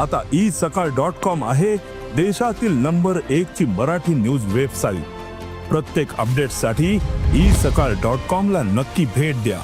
आता ई सकाळ dot com आहे देशातील नंबर एक ची मराठी न्यूज वेबसाईट. प्रत्येक अपडेटसाठी ई सकाळ डॉट कॉम ला नक्की भेट द्या.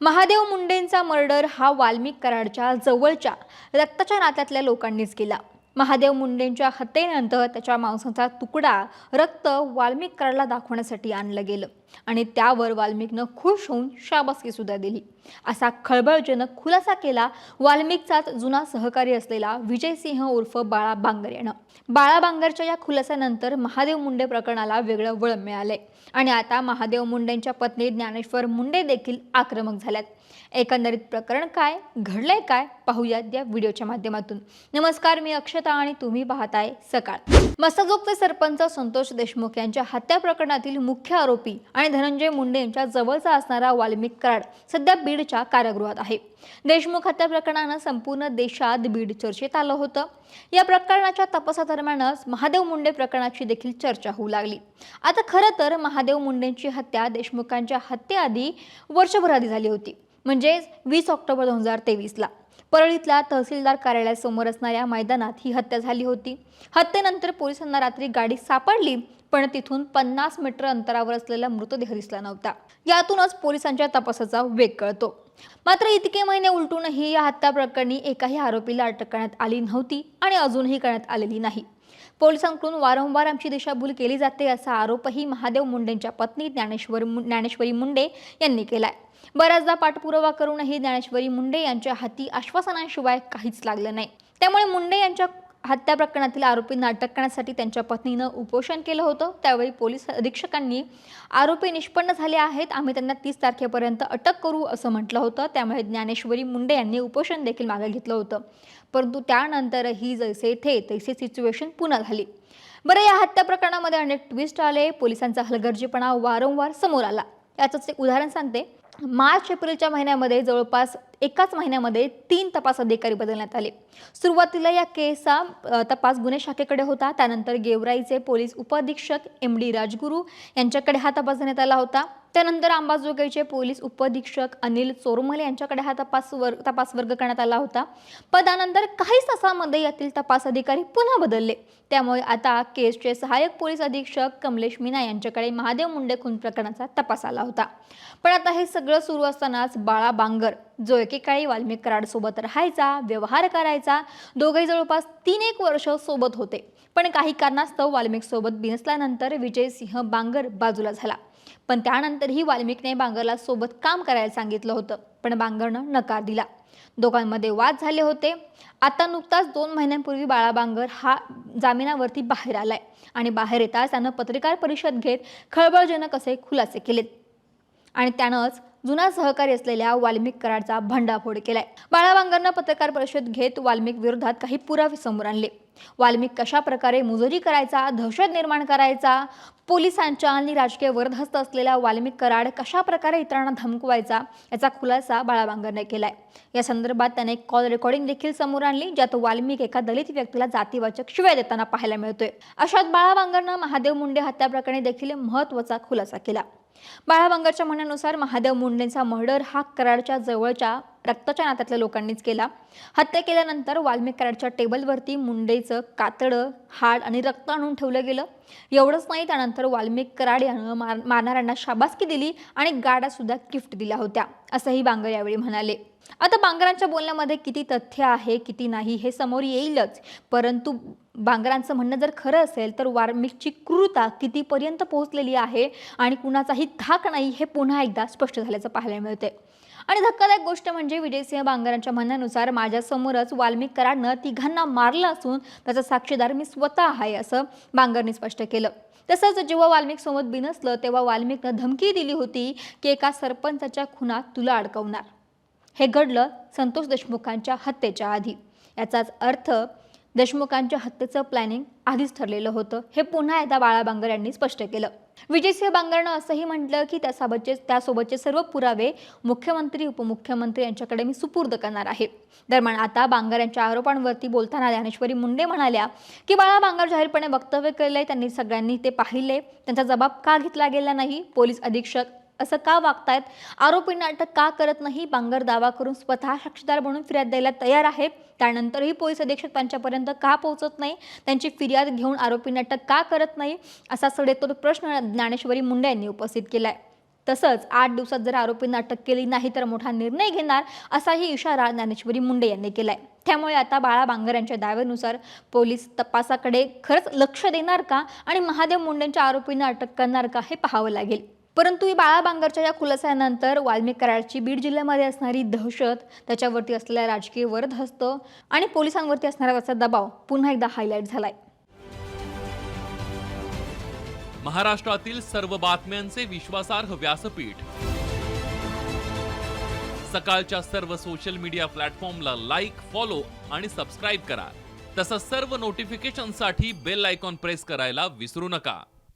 महादेव मुंडेंचा मर्डर हा वाल्मिक कराडच्या जवळच्या रक्ताच्या नात्यातल्या लोकांनीच केला. महादेव मुंडेंच्या हत्येनंतर त्याच्या मांसाचा तुकडा रक्त वाल्मिकराला दाखवण्यासाठी आणलं गेलं. आणि त्यावर वाल्मिकनं खुश होऊन शाबासकी सुद्धा दिली. असा खळबळजनक खुलासा केला वाल्मिकचाच जुना सहकारी असलेला विजयसिंह उर्फ बाळा बांगर यानं. बाळा बांगरच्या या खुलासानंतर महादेव मुंडे प्रकरणाला वेगळं वळण मिळालंय. आणि आता महादेव मुंडेंच्या पत्नी ज्ञानेश्वर मुंडे देखील आक्रमक झाल्यात. एकंदरीत प्रकरण काय घडलंय काय पाहूयात या व्हिडिओच्या माध्यमातून. नमस्कार मी अक्षता आणि तुम्ही पाहताय सकाळ. मसाजोगचे सरपंच संतोष देशमुख यांच्या हत्या प्रकरणातील मुख्य आरोपी आणि धनंजय मुंडे यांच्या जवळचा असणारा वाल्मिक कराड सध्या बीडच्या कारागृहात आहे. देशमुख हत्या प्रकरणानं संपूर्ण देशात बीड चर्चेत आलं होतं. या प्रकरणाच्या तपासादरम्यानच महादेव मुंडे प्रकरणाची देखील चर्चा होऊ लागली. आता खरं तर महादेव मुंडेंची हत्या देशमुखांच्या हत्येआधी वर्षभराआधी झाली होती. म्हणजेच वीस ऑक्टोबर दोन हजार तेवीसला. परळीतल्या तहसीलदार कार्यालयासमोर असणाऱ्या मैदानात ही हत्या झाली होती. हत्येनंतर पोलिसांना रात्री गाडी सापडली पण तिथून पन्नास मीटर अंतरावर असलेला मृतदेह दिसला नव्हता. यातूनच पोलिसांच्या तपासाचा वेग कळतो. मात्र इतके महिने उलटूनही या हत्या प्रकरणी एकाही आरोपीला अटक करण्यात आली नव्हती आणि अजूनही करण्यात आलेली नाही. पोलिसांकडून वारंवार आमची दिशाभूल केली जाते असा आरोपही महादेव मुंडेंच्या पत्नी ज्ञानेश्वर मु- ज्ञानेश्वरी मुंडे यांनी केलाय. बऱ्याचदा पाठपुरावा करूनही ज्ञानेश्वरी मुंडे यांच्या हाती आश्वासनाशिवाय काहीच लागलं नाही. त्यामुळे मुंडे यांच्या हत्या प्रकरणातील आरोपींना अटक करण्यासाठी त्यांच्या पत्नीनं उपोषण केलं होतं. त्यावेळी पोलीस अधीक्षकांनी आरोपी निष्पन्न झाले आहेत. आम्ही त्यांना तीस तारखेपर्यंत अटक करू असं म्हटलं होतं. त्यामुळे ज्ञानेश्वरी मुंडे यांनी उपोषण देखील मागे घेतलं होतं. परंतु त्यानंतर ही जैसे थे तैसे सिच्युएशन पुन्हा झाली. बरं या हत्या प्रकरणामध्ये अनेक ट्विस्ट आले. पोलिसांचा हलगर्जीपणा वारंवार समोर आला. याचंच एक उदाहरण सांगते. मार्च एप्रिलच्या महिन्यामध्ये जवळपास एकाच महिन्यामध्ये तीन तपास अधिकारी बदलण्यात आले. सुरुवातीला या केसचा तपास गुन्हे शाखेकडे होता. त्यानंतर गेवराईचे पोलीस उपअधीक्षक एम डी राजगुरू यांच्याकडे हा तपास देण्यात आला होता. त्यानंतर अंबाजोगाईचे पोलीस उपअधीक्षक अनिल चोरमल यांच्याकडे हा तपास वर्ग तपास वर्ग करण्यात आला होता. पदानंतर काही काहीच तासामध्ये यातील तपास अधिकारी पुन्हा बदलले. त्यामुळे आता केसचे सहाय्यक पोलीस अधीक्षक कमलेश मीना यांच्याकडे महादेव मुंडे खून प्रकरणाचा तपास आला होता. पण आता हे सगळं सुरू असतानाच बाळा बांगर जो एकेकाळी वाल्मिक कराड सोबत राहायचा व्यवहार करायचा दोघेही जवळपास तीन एक वर्ष सोबत होते. पण काही कारणास्तव वाल्मिक सोबत बिनसल्यानंतर विजयसिंह बांगर बाजूला झाला. पण त्यानंतरही वाल्मिकने बांगरला सोबत काम करायला सांगितलं होतं पण बांगरनं नकार दिला. दोघांमध्ये वाद झाले होते. आता नुकताच दोन महिन्यांपूर्वी बाळा बांगर हा जामिनावरती बाहेर आलाय आणि बाहेर येताच त्यानं पत्रकार परिषद घेत खळबळजनक असे खुलासे केलेत. आणि त्यानंच जुना सहकारी असलेल्या वाल्मिक कराडचा भंडाफोड केलाय. बाळाबांगरनं पत्रकार परिषद घेत वाल्मिक विरोधात काही पुरावे समोर आणले. वाल्मिक कशा प्रकारे मुजोरी करायचा दहशत निर्माण करायचा पोलिसांच्या आणि राजकीय वरदहस्त असलेला वाल्मिक कराड कशा प्रकारे इतरांना धमकवायचा याचा खुलासा बाळाबांगरने केलाय. या संदर्भात त्याने एक कॉल रेकॉर्डिंग देखील समोर आणली ज्यात वाल्मिक एका दलित व्यक्तीला जातीवाचक शिवाय देताना पाहायला मिळतोय. अशात बाळाबांगरनं महादेव मुंडे हत्याप्रकरणी देखील महत्त्वाचा खुलासा केला. बाळाबांगरच्या म्हणण्यानुसार महादेव मुंडेंचा मर्डर हा कराडच्या जवळच्या रक्ताच्या नात्यातल्या लोकांनीच केला. हत्या केल्यानंतर वाल्मिक कराडच्या टेबलवरती मुंडेचं कातडं हाड आणि रक्त आणून ठेवलं गेलं. एवढंच नाही त्यानंतर वाल्मिक कराड यानं मार मारणाऱ्यांना शाबासकी दिली आणि गाड्यासुद्धा गिफ्ट दिल्या होत्या असंही बांगर यावेळी म्हणाले. आता बांगरांच्या बोलण्यामध्ये किती तथ्य आहे किती नाही हे समोर येईलच. परंतु बांगरांचं म्हणणं जर खरं असेल तर वार्मिकची क्रूरता कितीपर्यंत पोहोचलेली आहे आणि कुणाचाही धाक नाही हे पुन्हा एकदा स्पष्ट झाल्याचं पाहायला मिळते आणि धक्कादायक गोष्ट म्हणजे विजयसिंह बांगरांच्या म्हणण्यानुसार माझ्यासमोरच वाल्मिक कराडनं तिघांना मारलं असून त्याचा साक्षीदार मी स्वतः आहे असं बांगरने स्पष्ट केलं. तसंच जेव्हा वाल्मिक सोबत बिनसलं तेव्हा वाल्मिकनं धमकी दिली होती की एका सरपंचाच्या खुनात तुला अडकवणार. हे घडलं संतोष देशमुखांच्या हत्येच्या आधी. याचाच अर्थ देशमुखांच्या हत्येचं प्लॅनिंग आधीच ठरलेलं होतं. हे पुन्हा एकदा बाळा बांगर यांनी स्पष्ट केलं. विजयसिंह बांगरनं असंही म्हटलं की त्यासोबतचे त्यासोबतचे सर्व पुरावे मुख्यमंत्री उपमुख्यमंत्री यांच्याकडे मी सुपूर्द करणार आहे. दरम्यान आता बांगर यांच्या आरोपांवरती बोलताना ज्ञानेश्वरी मुंडे म्हणाल्या की बाळा बांगर जाहीरपणे वक्तव्य केलंय त्यांनी सगळ्यांनी ते पाहिले. त्यांचा जबाब का घेतला गेला नाही? पोलीस अधीक्षक असं का वागतायत? आरोपींना अटक का करत नाही? बांगर दावा करून स्वतः साक्षीदार म्हणून फिर्याद द्यायला तयार आहे. त्यानंतरही पोलीस अधीक्षक त्यांच्यापर्यंत का पोहोचत नाही? त्यांची फिर्याद घेऊन आरोपींना अटक का करत नाही? असा सडेतोड प्रश्न ज्ञानेश्वरी मुंडे यांनी उपस्थित केलाय. तसंच आठ दिवसात जर आरोपींना अटक केली नाही तर मोठा निर्णय घेणार असाही इशारा ज्ञानेश्वरी मुंडे यांनी केलाय. त्यामुळे आता बाळा बांगर यांच्या दाव्यानुसार पोलीस तपासाकडे खरंच लक्ष देणार का? आणि महादेव मुंडेंच्या आरोपींना अटक करणार का हे पाहावं लागेल. परंतु ही बाळा बांगरच्या या खुलासानंतर वाल्मिक कराडची बीड जिल्ह्यामध्ये असणारी दहशत त्याच्यावरती असलेला राजकीय वरदहस्त आणि पोलिसांवरती असणारा त्याचा दबाव पुन्हा एकदा हायलाईट झालाय. महाराष्ट्रातील सर्व बातम्यांचे विश्वासार्ह व्यासपीठ. सकाळच्या सर्व सोशल मीडिया प्लॅटफॉर्मला लाईक फॉलो आणि सबस्क्राईब करा. तसंच सर्व नोटिफिकेशनसाठी बेल आयकॉन प्रेस करायला विसरू नका.